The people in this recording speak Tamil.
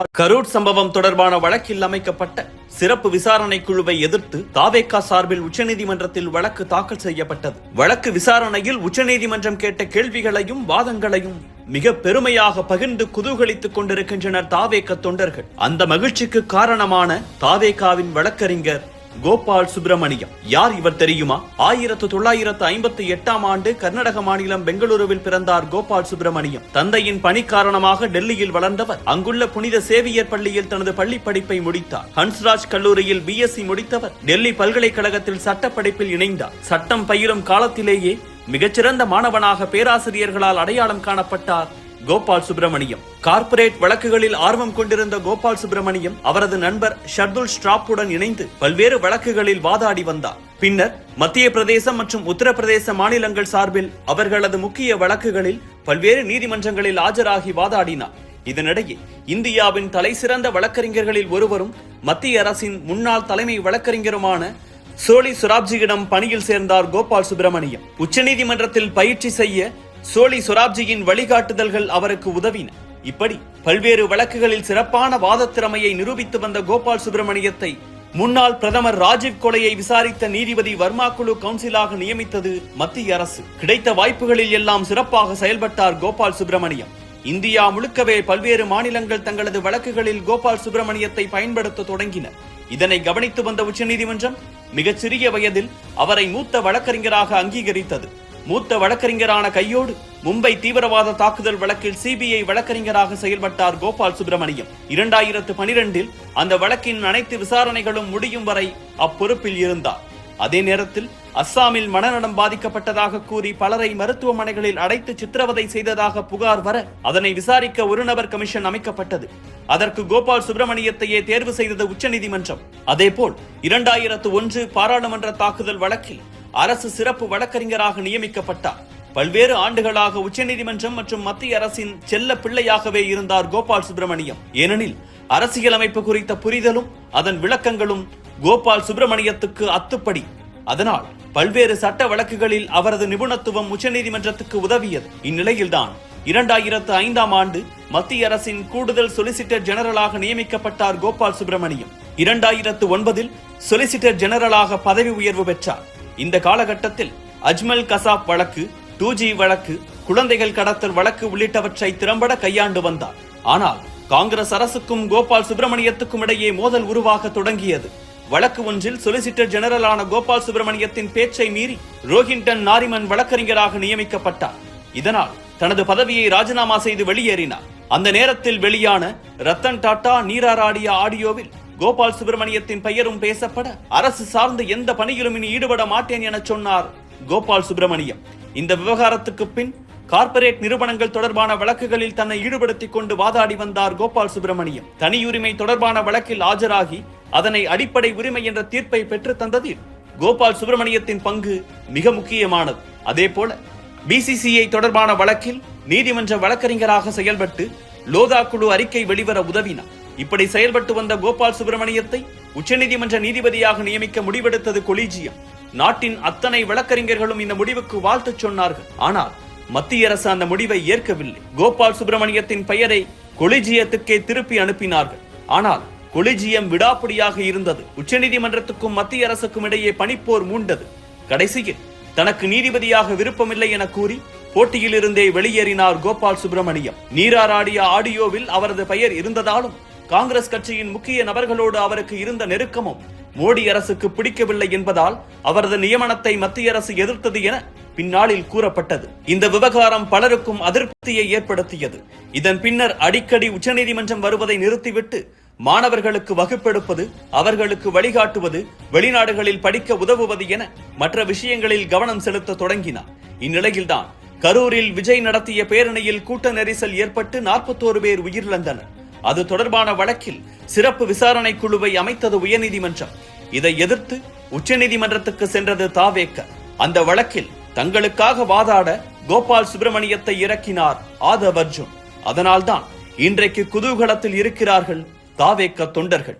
கரூர் சம்பவம் தொடர்பான வழக்கில் அமைக்கப்பட்ட சிறப்பு விசாரணை குழுவை எதிர்த்து தாவேகா சார்பில் உச்சநீதிமன்றத்தில் வழக்கு தாக்கல் செய்யப்பட்டது. வழக்கு விசாரணையில் உச்சநீதிமன்றம் கேட்ட கேள்விகளையும் வாதங்களையும் மிக பெருமையாக பகிர்ந்து குதூகலித்துக் கொண்டிருக்கின்றனர் தாவேக்க தொண்டர்கள். அந்த மகிழ்ச்சிக்கு காரணமான தாவேக்காவின் வழக்கறிஞர் கோபால் சுப்பிரமணியம். யார் இவர் தெரியுமா? ஆயிரத்து தொள்ளாயிரத்து ஐம்பத்தி எட்டாம் ஆண்டு கர்நாடக மாநிலம் பெங்களூருவில் பிறந்தார் கோபால் சுப்பிரமணியம். தந்தையின் பணி காரணமாக டெல்லியில் வளர்ந்தவர். அங்குள்ள புனித சேவியர் பள்ளியில் தனது பள்ளி படிப்பை முடித்தார். ஹன்ஸ்ராஜ் கல்லூரியில் பிஎஸ்சி முடித்தவர். டெல்லி பல்கலைக்கழகத்தில் சட்ட படிப்பில் இணைந்தார். சட்டம் பயிலும் காலத்திலேயே மிகச்சிறந்த மாணவனாக பேராசிரியர்களால் அடையாளம் காணப்பட்டார் கோபால் சுப்பிரமணியம். கார்ப்பரேட் வழக்குகளில் ஆர்வம் கொண்டிருந்த கோபால் சுப்பிரமணியம் அவரது நண்பர் ஷர்துல் ஸ்ட்ராப்புடன் இணைந்து பல்வேறு வழக்குகளில் வாதாடி வந்தார். பின்னர் மத்திய பிரதேசம் மற்றும் உத்தரப்பிரதேச மாநிலங்கள் சார்பில் அவர்களது முக்கிய வழக்குகளில் பல்வேறு நீதிமன்றங்களில் ஆஜராகி வாதாடினார். இதனிடையே இந்தியாவின் தலைசிறந்த வழக்கறிஞர்களில் ஒருவரும் மத்திய அரசின் முன்னாள் தலைமை வழக்கறிஞருமான சோழி சுராப்ஜியிடம் பணியில் சேர்ந்தார் கோபால் சுப்பிரமணியம். உச்சநீதிமன்றத்தில் பயிற்சி செய்ய சோழி சொராப்ஜியின் வழிகாட்டுதல்கள் அவருக்கு உதவின. இப்படி பல்வேறு வழக்குகளில் சிறப்பான வாதத்திறமையை நிரூபித்து வந்த கோபால் சுப்பிரமணியத்தை முன்னாள் பிரதமர் ராஜீவ் கொலையை விசாரித்த நீதிபதி வர்மா குழு கவுன்சிலாக நியமித்தது மத்திய அரசு. கிடைத்த வாய்ப்புகளில் எல்லாம் சிறப்பாக செயல்பட்டார் கோபால் சுப்பிரமணியம். இந்தியா முழுக்கவே பல்வேறு மாநிலங்கள் தங்களது வழக்குகளில் கோபால் சுப்பிரமணியத்தை பயன்படுத்த தொடங்கின. இதனை கவனித்து வந்த உச்சநீதிமன்றம் மிகச்சிறிய வயதில் அவரை மூத்த வழக்கறிஞராக அங்கீகரித்தது. மூத்த வழக்கறிஞரான கையோடு மும்பை தீவிரவாத தாக்குதல் வழக்கில் சிபிஐ வழக்கறிஞராக செயல்பட்டார் கோபால் சுப்பிரமணியம். இரண்டாயிரத்து பனிரெண்டில் அந்த வழக்கின் அனைத்து விசாரணைகளும் முடியும் வரை அப்பொறுப்பில் இருந்தார். அதே நேரத்தில் அஸ்ஸாமில் மனநலம் பாதிக்கப்பட்டதாக கூறி பலரை மருத்துவமனைகளில் அடைத்து சித்திரவதை செய்ததாக புகார் வர அதனை விசாரிக்க ஒரு நபர் கமிஷன் அமைக்கப்பட்டது. அதற்கு கோபால் சுப்பிரமணியத்தையே தேர்வு செய்தது உச்சநீதிமன்றம். அதேபோல் இரண்டாயிரத்து ஒன்று பாராளுமன்ற தாக்குதல் வழக்கில் அரசு சிறப்பு வழக்கறிஞராக நியமிக்கப்பட்டார். பல்வேறு ஆண்டுகளாக உச்சநீதிமன்றம் மற்றும் மத்திய அரசின் செல்ல பிள்ளையாகவே இருந்தார் கோபால் சுப்பிரமணியம். ஏனெனில் அரசியலமைப்பு குறித்த புரிதலும் அதன் விளக்கங்களும் கோபால் சுப்பிரமணியத்துக்கு அத்துப்படி. அதனால் பல்வேறு சட்ட வழக்குகளில் அவரது நிபுணத்துவம் உச்சநீதிமன்றத்துக்கு உதவியது. இந்நிலையில்தான் இரண்டாயிரத்து ஐந்தாம் ஆண்டு மத்திய அரசின் கூடுதல் சொலிசிட்டர் ஜெனரலாக நியமிக்கப்பட்டார் கோபால் சுப்பிரமணியம். இரண்டாயிரத்து ஒன்பதில் சொலிசிட்டர் ஜெனரலாக பதவி உயர்வு பெற்றார். இந்த காலகட்டத்தில் அஜ்மல் கசாப் வழக்கு டூ ஜி வழக்கு குழந்தைகள் கடத்தல் வழக்கு உள்ளிட்டவற்றை திறம்பட கையாண்டு வந்தார். ஆனால் காங்கிரஸ் அரசுக்கும் கோபால் சுப்பிரமணியத்துக்கும் இடையே மோதல் உருவாக தொடங்கியது. வழக்கு ஒன்றில் சொலிசிட்டர் ஜெனரலான கோபால் சுப்பிரமணியத்தின் பேச்சை மீறி ரோஹின்டன் நாரிமன் வழக்கறிஞராக நியமிக்கப்பட்டார். இதனால் தனது பதவியை ராஜினாமா செய்து வெளியேறினார். அந்த நேரத்தில் வெளியான ரத்தன் டாடா நீராராடிய ஆடியோவில் கோபால் சுப்பிரமணியத்தின் பெயரும் பேசப்பட அரசு சார்ந்த எந்த பணியிலும் இனி ஈடுபட மாட்டேன் என சொன்னார் கோபால் சுப்பிரமணியம். இந்த விவகாரத்துக்கு பின் கார்ப்பரேட் நிறுவனங்கள் தொடர்பான வழக்குகளில் தன்னை ஈடுபடுத்திக் கொண்டு வாதாடி வந்தார் கோபால் சுப்பிரமணியம். தனியுரிமை தொடர்பான வழக்கில் ஆஜராகி அதனை அடிப்படை உரிமை என்ற தீர்ப்பை பெற்று தந்ததில் கோபால் சுப்பிரமணியத்தின் பங்கு மிக முக்கியமானது. அதே போல பிசிசிஐ தொடர்பான வழக்கில் நீதிமன்ற வழக்கறிஞராக செயல்பட்டு லோதா குழு அறிக்கை வெளிவர உதவினார். இப்படி செயல்பட்டு வந்த கோபால் சுப்பிரமணியத்தை உச்சநீதிமன்ற நீதிபதியாக நியமிக்க முடிவெடுத்தது கொலீஜியம். நாட்டின் அத்தனை வழக்கறிஞர்களும் இந்த முடிவுக்கு வாழ்த்து சொன்னார்கள். ஆனால் மத்திய அரசு அந்த முடிவை ஏற்கவில்லை. கோபால் சுப்பிரமணியத்தின் பெயரை கொலிஜியத்துக்கே திருப்பி அனுப்பினார்கள். ஆனால் கொலிஜியம் விடாப்பிடியாக இருந்தது. உச்சநீதிமன்றத்துக்கும் மத்திய அரசுக்கும் இடையே பனிப்போர் மூண்டது. கடைசியில் தனக்கு நீதிபதியாக விருப்பமில்லை என கூறி போட்டியிலிருந்தே வெளியேறினார் கோபால் சுப்பிரமணியம். நீராராடிய ஆடியோவில் அவரது பெயர் இருந்ததாலும் காங்கிரஸ் கட்சியின் முக்கிய நபர்களோடு அவருக்கு இருந்த நெருக்கமும் மோடி அரசுக்கு பிடிக்கவில்லை என்பதால் அவரது நியமனத்தை மத்திய அரசு எதிர்த்தது என பின்னாளில் கூறப்பட்டது. இந்த விவகாரம் பலருக்கும் அதிருப்தியை ஏற்படுத்தியது. இதன் பின்னர் அடிக்கடி உச்சநீதிமன்றம் வருவதை நிறுத்திவிட்டு மாணவர்களுக்கு வகுப்பெடுப்பது அவர்களுக்கு வழிகாட்டுவது வெளிநாடுகளில் படிக்க உதவுவது என மற்ற விஷயங்களில் கவனம் செலுத்த தொடங்கினார். இந்நிலையில்தான் கரூரில் விஜய் நடத்திய பேரணியில் கூட்ட நெரிசல் ஏற்பட்டு நாற்பத்தோரு பேர் உயிரிழந்தனர். அது தொடர்பான வழக்கில் சிறப்பு விசாரணை குழுவை அமைத்தது உயர்நீதிமன்றம். இதை எதிர்த்து உச்சநீதிமன்றத்துக்கு சென்றது தாவேக்க. அந்த வழக்கில் தங்களுக்காக வாதாட கோபால் சுப்பிரமணியத்தை இறக்கினார் ஆதவ் அர்ஜுன். அதனால்தான் இன்றைக்கு குதூகலத்தில் இருக்கிறார்கள் தாவேக்க தொண்டர்கள்.